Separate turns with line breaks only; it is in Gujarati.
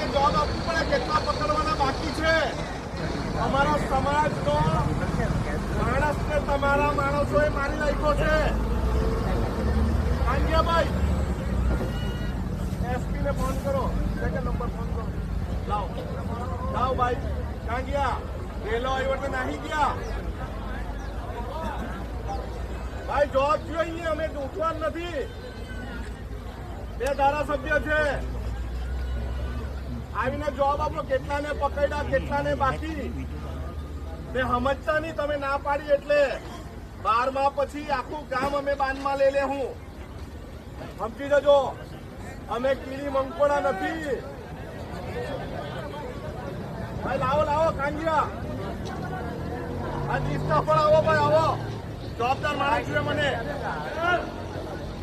કે જવાબ આપવું પડે, કેટલા પકડવાના બાકી છે? અમારા સમાજનો માણસને તમારા માણસોએ મારી નાખ્યો છે? પાંડિયાભાઈ એસપી ને ફોન કરો સેકન્ડ નંબર ફોન કરો. લાવ. લાવ ભાઈ. ક્યાં ગયા રેલો આવ્યો તો નાહી ગયા. ભાઈ, જવાબ જોઈએ અમે ઉઠવાનું નથી. બે ધારાસભ્ય છે. આવીને જવાબ આપો, કેટલાને પકડ્યા, કેટલાને બાકી? તે સમજતા નહીં, તમે ના પાડી એટલે. બારમા પછી આખું ગામ અમે બાનમાં લઈ લે હું. સમજી જજો, અમે કીડી મંકોડા નથી. ભાઈ, લાવો લાવો, કાંગિયા. આ દિસ્તા પણ આવો, ભાઈ, આવો. જવાબદાર માણસ છે મને.